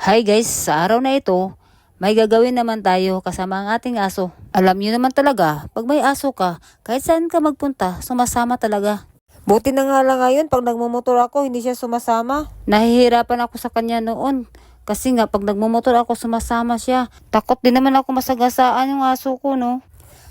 Hi guys, sa araw na ito, may gagawin naman tayo kasama ang ating aso. Alam niyo naman talaga, pag may aso ka, kahit saan ka magpunta, sumasama talaga. Buti na nga lang ngayon, pag nagmumotor ako, hindi siya sumasama. Nahihirapan ako sa kanya noon. Kasi nga, pag nagmumotor ako, sumasama siya. Takot din naman ako masagasaan yung aso ko, no?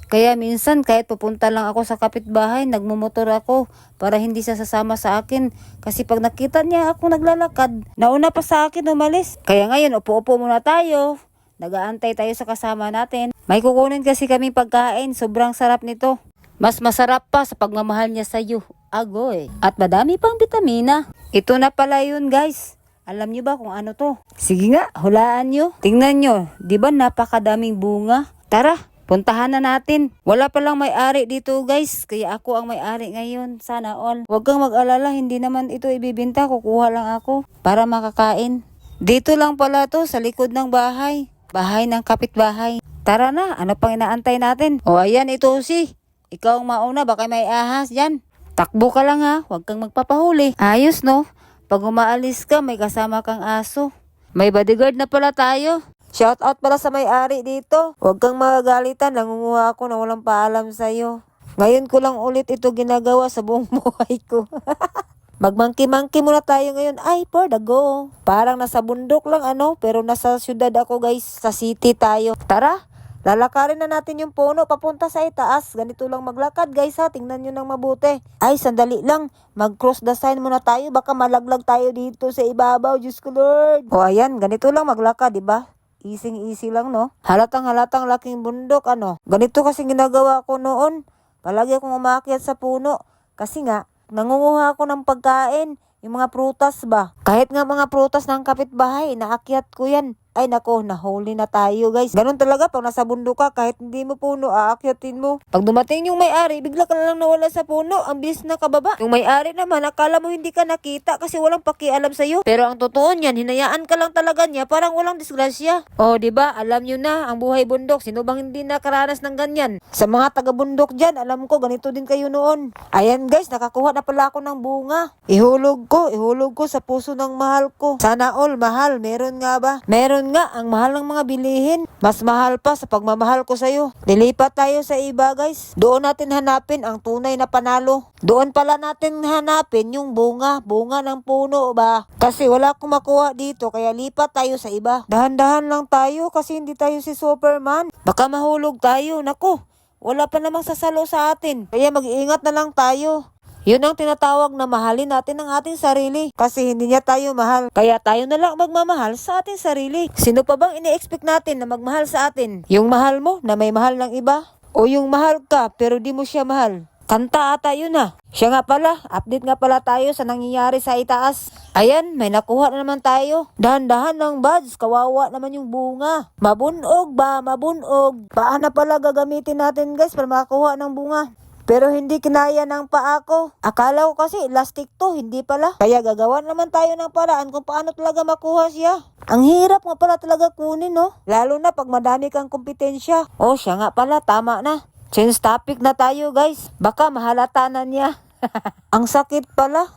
Kaya minsan, kahit pupunta lang ako sa kapitbahay, nagmumotor ako para hindi siya sasama sa akin. Kasi pag nakita niya ako naglalakad, nauna pa sa akin umalis. Kaya ngayon, upo-upo muna tayo. Nagaantay tayo sa kasama natin. May kukunin kasi kaming pagkain. Sobrang sarap nito. Mas masarap pa sa pagmamahal niya sa iyo. Agoy. At madami pang vitamina. Ito na pala yun guys. Alam niyo ba kung ano to? Sige nga, hulaan niyo. Tingnan niyo, di ba napakadaming bunga? Tara, puntahan na natin. Wala palang may-ari dito guys, kaya ako ang may-ari ngayon. Sana all. Huwag kang mag-alala, hindi naman ito ibibinta. Kukuha lang ako para makakain. Dito lang pala to, sa likod ng bahay. Bahay ng kapitbahay. Tara na, ano pang inaantay natin? O ayan, ito si. Ikaw ang mauna, baka may ahas dyan. Takbo ka lang ha, huwag kang magpapahuli. Ayos no? Pag umaalis ka, may kasama kang aso. May bodyguard na pala tayo. Shout out pala sa may-ari dito. Huwag kang magagalitan, nangunguha ako na walang paalam sa'yo. Ngayon ko lang ulit ito ginagawa sa buong buhay ko. Magmangki-mangki muna tayo ngayon. Ay, for the go. Parang nasa bundok lang ano, pero nasa syudad ako guys. Sa city tayo. Tara, lalakarin na natin yung puno papunta sa itaas. Ganito lang maglakad guys ha, tingnan nyo ng mabuti. Ay, sandali lang. Mag-cross the sign muna tayo. Baka malaglag tayo dito sa ibabaw. Diyos ko Lord. O ayan, ganito lang maglakad, di ba? Easy easy lang no. Halatang halatang laking bundok ano. Ganito kasi ginagawa ko noon. Palagi akong umakyat sa puno. Kasi nga, nangunguha ako ng pagkain. Yung mga prutas ba? Kahit nga mga prutas ng kapitbahay, naakyat ko yan. Ay nako, nahuli na tayo guys. Ganun talaga pag nasa bundok ka, kahit hindi mo puno, aakyatin mo. Pag dumating yung may-ari, bigla ka lang nawala sa puno. Ang bilis na kababa. Yung may-ari naman, akala mo hindi ka nakita kasi walang pakialam sa'yo. Pero ang totoo niyan, hinayaan ka lang talaga niya, parang walang disgrasya. Oh, di ba? Alam nyo na, ang buhay bundok. Sino bang hindi nakaranas ng ganyan? Sa mga taga-bundok dyan, alam ko, ganito din kayo noon. Ayan guys, nakakuha na pala ako ng bunga. Ihulog ko, ihulog ko sa puso ng mahal ko. Sana all mahal, meron nga ba? Meron nga, ang mahal ng mga bilihin. Mas mahal pa sa pagmamahal ko sa'yo. Dilipat tayo sa iba guys. Doon natin hanapin ang tunay na panalo. Doon pala natin hanapin yung bunga, bunga ng puno ba? Kasi wala akong makuha dito, kaya lipat tayo sa iba. Dahan-dahan lang tayo kasi hindi tayo si Superman. Baka mahulog tayo, nako. Wala pa namang sasalo sa atin. Kaya mag-iingat na lang tayo. Yun ang tinatawag na mahalin natin ang ating sarili. Kasi hindi niya tayo mahal. Kaya tayo na lang magmamahal sa ating sarili. Sino pa bang ini-expect natin na magmahal sa atin? Yung mahal mo na may mahal ng iba? O yung mahal ka pero di mo siya mahal? Kanta ata yun ha. Siya nga pala, update nga pala tayo sa nangyayari sa itaas. Ayan, may nakuha na naman tayo. Dahan-dahan ng buds, kawawa naman yung bunga. Mabunog ba, mabunog. Paa na pala gagamitin natin guys para makakuha ng bunga. Pero hindi kinaya ng paa ko. Akala ko kasi elastic to, hindi pala. Kaya gagawa naman tayo ng paraan kung paano talaga makuha siya. Ang hirap nga pala talaga kunin, no? Lalo na pag madami kang kompetensya. Oh, siya nga pala, tama na. Change topic na tayo, guys. Baka mahalata na niya. Ang sakit pala.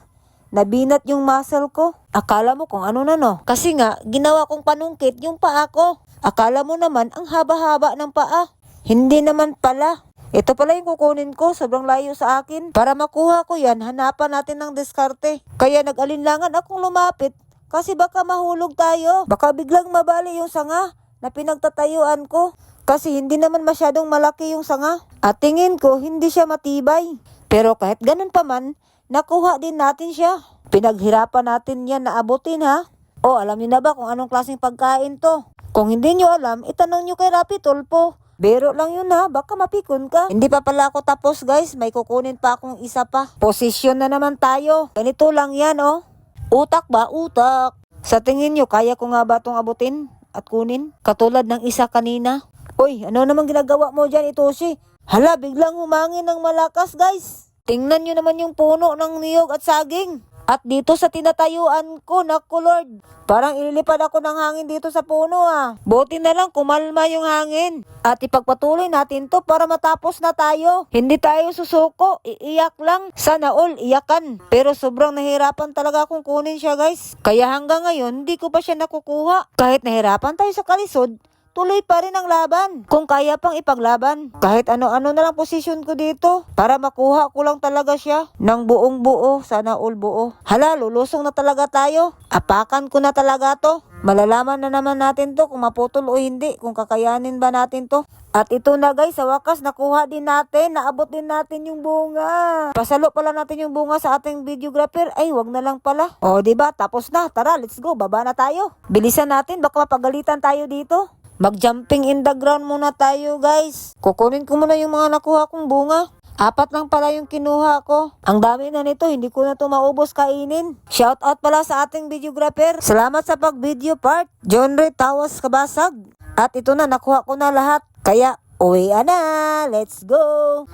Nabinat yung muscle ko. Akala mo kung ano na no. Kasi nga, ginawa kong panungkit yung paa ko. Akala mo naman ang haba-haba ng paa. Hindi naman pala. Ito pala yung kukunin ko, sobrang layo sa akin. Para makuha ko yan, hanapan natin ng diskarte. Kaya nag-alinlangan akong lumapit kasi baka mahulog tayo. Baka biglang mabali yung sanga na pinagtatayuan ko. Kasi hindi naman masyadong malaki yung sanga. At tingin ko, hindi siya matibay. Pero kahit ganun pa man, nakuha din natin siya. Pinaghirapan natin yan na abutin ha. O, alam niyo na ba kung anong klaseng pagkain to? Kung hindi niyo alam, itanong niyo kay Rapi Tulpo. Bero lang yun ha, baka mapikon ka. Hindi pa pala ako tapos guys, may kukunin pa akong isa pa. Posisyon na naman tayo. Ganito lang yan oh. Utak ba? Utak. Sa tingin nyo, kaya ko nga ba itong abutin at kunin? Katulad ng isa kanina. Uy, ano naman ginagawa mo dyan, Itoshi? Hala, biglang humangin ng malakas, guys. Tingnan nyo naman yung puno ng niyog at saging. At dito sa tinatayuan ko, naku Lord, parang ililipad ako ng hangin dito sa puno ah. Buti na lang kumalma yung hangin. At ipagpatuloy natin to para matapos na tayo. Hindi tayo susuko, iiyak lang. Sana all, iyakan. Pero sobrang nahirapan talaga akong kunin siya guys. Kaya hanggang ngayon, hindi ko pa siya nakukuha. Kahit nahirapan tayo sa kalisod, tuloy pa rin ang laban. Kung kaya pang ipaglaban. Kahit ano-ano na lang posisyon ko dito. Para makuha ko lang talaga siya. Ng buong buo. Sana all buo. Hala, lulusong na talaga tayo. Apakan ko na talaga to. Malalaman na naman natin to kung maputol o hindi. Kung kakayanin ba natin to. At ito na guys, sa wakas nakuha din natin, naabot din natin yung bunga. Pasalo pala natin yung bunga sa ating videographer. Ay, wag na lang pala. O, di ba? Tapos na. Tara, let's go. Baba na tayo. Bilisan natin, baka mapagalitan tayo dito. Mag-jumping in the ground muna tayo, guys. Kukunin ko muna yung mga nakuha kong bunga. Apat lang pala yung kinuha ko. Ang dami na nito, hindi ko na to maubos kainin. Shout out pala sa ating videographer. Salamat sa pag-video part. John Ray Tawas Kabasag. At ito na, nakuha ko na lahat. Kaya, uwi na. Let's go.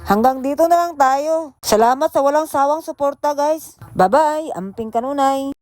Hanggang dito na lang tayo. Salamat sa walang sawang suporta, guys. Bye-bye. Amping kanunay.